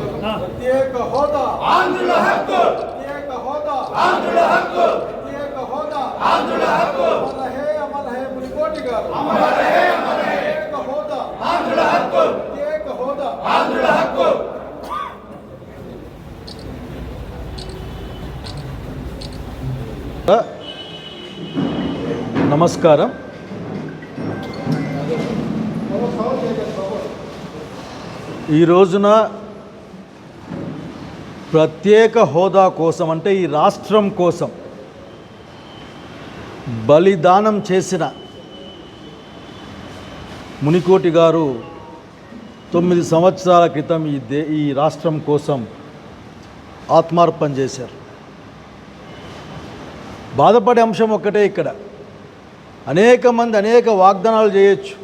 ప్రత్యేక హోదా ఆంధ్రుల హక్కు ప్రత్యేక హోదా ఆంధ్రుల హక్కు ప్రత్యేక హోదా ఆంధ్రుల హక్కు అమర హే అమర హే మునికోటి గారు అమర హే అమర హే ప్రత్యేక హోదా ఆంధ్రుల హక్కు ప్రత్యేక హోదా ఆంధ్రుల హక్కు నమస్కారం ఈ రోజున ప్రత్యేక హోదా కోసం అంటే ఈ రాష్ట్రం కోసం బలిదానం చేసిన మునికోటి గారు తొమ్మిది సంవత్సరాల క్రితం ఈ దే ఈ రాష్ట్రం కోసం ఆత్మార్పణ చేశారు. బాధపడే అంశం ఒక్కటే ఇక్కడ. అనేక మంది అనేక వాగ్దానాలు చేయొచ్చు.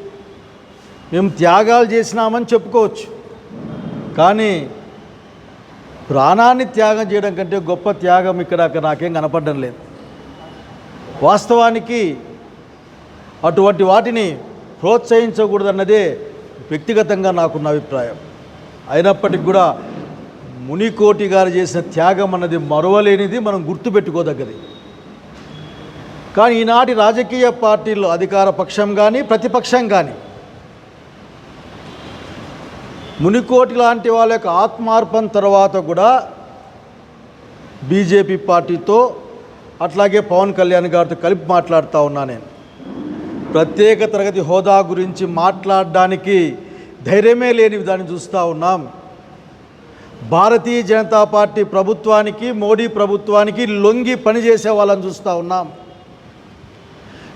మేము త్యాగాలు చేసినామని చెప్పుకోవచ్చు. కానీ ప్రాణాన్ని త్యాగం చేయడం కంటే గొప్ప త్యాగం ఇక్కడ అక్కడ నాకేం కనపడడం లేదు. వాస్తవానికి అటువంటి వాటిని ప్రోత్సహించకూడదన్నదే వ్యక్తిగతంగా నాకున్న అభిప్రాయం. అయినప్పటికీ కూడా మునికోటి గారు చేసిన త్యాగం అన్నది మరవలేనిది మనం గుర్తుపెట్టుకోదగ్గది. కానీ ఈనాటి రాజకీయ పార్టీలు అధికార పక్షం కానీ ప్రతిపక్షం కానీ మునికోటి లాంటి వాళ్ళ యొక్క ఆత్మార్పణ తర్వాత కూడా బీజేపీ పార్టీతో అట్లాగే పవన్ కళ్యాణ్ గారితో కలిపి మాట్లాడుతూ ఉన్నా నేను. ప్రత్యేక తరగతి హోదా గురించి మాట్లాడడానికి ధైర్యమే లేని దాన్ని చూస్తూ ఉన్నాం. భారతీయ జనతా పార్టీ ప్రభుత్వానికి మోడీ ప్రభుత్వానికి లొంగి పనిచేసే వాళ్ళని చూస్తూ ఉన్నాం.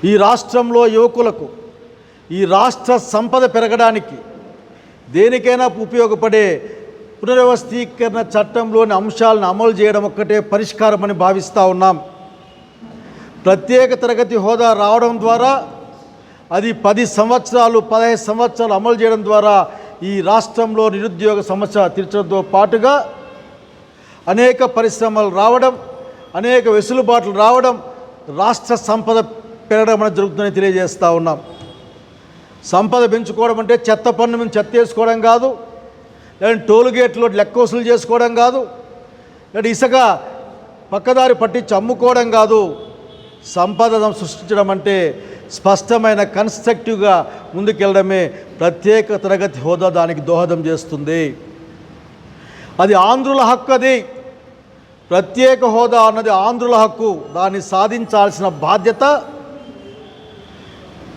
ఈ రాష్ట్రంలో యువకులకు ఈ రాష్ట్ర సంపద పెరగడానికి దేనికైనా ఉపయోగపడే పునర్వ్యవస్థీకరణ చట్టంలోని అంశాలను అమలు చేయడం ఒక్కటే పరిష్కారం అని భావిస్తూ ఉన్నాం. ప్రత్యేక తరగతి హోదా రావడం ద్వారా అది పది సంవత్సరాలు పదహైదు సంవత్సరాలు అమలు చేయడం ద్వారా ఈ రాష్ట్రంలో నిరుద్యోగ సమస్య తీర్చడంతో పాటుగా అనేక పరిశ్రమలు రావడం అనేక వెసులుబాట్లు రావడం రాష్ట్ర సంపద పెరగడం అనేది జరుగుతుందని తెలియజేస్తూ ఉన్నాం. సంపద పెంచుకోవడం అంటే చెత్త పన్ను మీద చెత్త వేసుకోవడం కాదు. లేదంటే టోల్ గేట్లో లెక్క వసూలు చేసుకోవడం కాదు. లేదంటే ఇసుక పక్కదారి పట్టించి అమ్ముకోవడం కాదు. సంపద సృష్టించడం అంటే స్పష్టమైన కన్స్ట్రక్టివ్గా ముందుకెళ్ళడమే ప్రత్యేక తరగతి హోదా దానికి దోహదం చేస్తుంది. అది ఆంధ్రుల హక్కు అది. ప్రత్యేక హోదా అన్నది ఆంధ్రుల హక్కు. దాన్ని సాధించాల్సిన బాధ్యత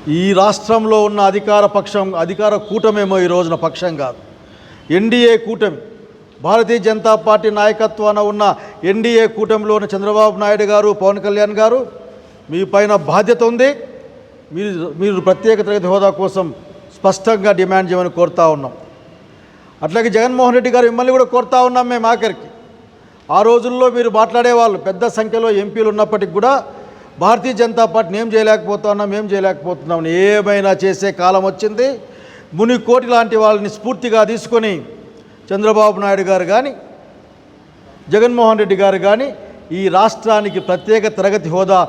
ఈ రాష్ట్రంలో ఉన్న అధికార పక్షం అధికార కూటమేమో ఈ రోజున పక్షం కాదు. ఎన్డీఏ కూటమి భారతీయ జనతా పార్టీ నాయకత్వాన ఉన్న ఎన్డీఏ కూటమిలో ఉన్న చంద్రబాబు నాయుడు గారు పవన్ కళ్యాణ్ గారు మీ పైన బాధ్యత ఉంది. మీరు మీరు ప్రత్యేక తరగతి హోదా కోసం స్పష్టంగా డిమాండ్ చేయమని కోరుతా ఉన్నాం. అట్లాగే జగన్మోహన్ రెడ్డి గారు మిమ్మల్ని కూడా కోరుతా ఉన్నాం మేము ఆఖరికి. ఆ రోజుల్లో మీరు మాట్లాడేవాళ్ళు పెద్ద సంఖ్యలో ఎంపీలు ఉన్నప్పటికి కూడా భారతీయ జనతా పార్టీని ఏం చేయలేకపోతున్నాం ఏం చేయలేకపోతున్నాం ఏమైనా చేసే కాలం వచ్చింది. ముని కోటి లాంటి వాళ్ళని స్ఫూర్తిగా తీసుకొని చంద్రబాబు నాయుడు గారు కానీ జగన్మోహన్ రెడ్డి గారు కానీ ఈ రాష్ట్రానికి ప్రత్యేక తరగతి హోదా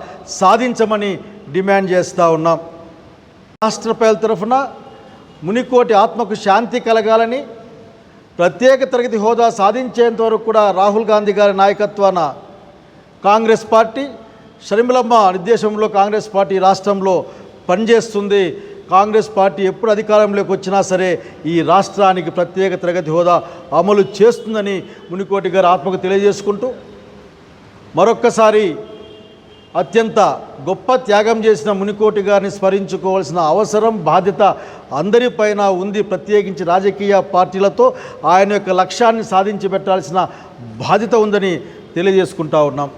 సాధించమని డిమాండ్ చేస్తూ ఉన్నాం. రాష్ట్ర ప్రజల తరఫున మునికోటి ఆత్మకు శాంతి కలగాలని ప్రత్యేక తరగతి హోదా సాధించేంత వరకు కూడా రాహుల్ గాంధీ గారి నాయకత్వాన కాంగ్రెస్ పార్టీ షర్మిలమ్మ నిర్దేశంలో కాంగ్రెస్ పార్టీ రాష్ట్రంలో పనిచేస్తుంది. కాంగ్రెస్ పార్టీ ఎప్పుడు అధికారంలోకి వచ్చినా సరే ఈ రాష్ట్రానికి ప్రత్యేక తరగతి హోదా అమలు చేస్తుందని మునికోటి గారు ఆత్మకు తెలియజేసుకుంటూ మరొక్కసారి అత్యంత గొప్ప త్యాగం చేసిన మునికోటి గారిని స్మరించుకోవాల్సిన అవసరం బాధ్యత అందరిపైన ఉంది. ప్రత్యేకించి రాజకీయ పార్టీలతో ఆయన యొక్క లక్ష్యాన్ని సాధించి పెట్టాల్సిన బాధ్యత ఉందని తెలియజేసుకుంటా ఉన్నాం.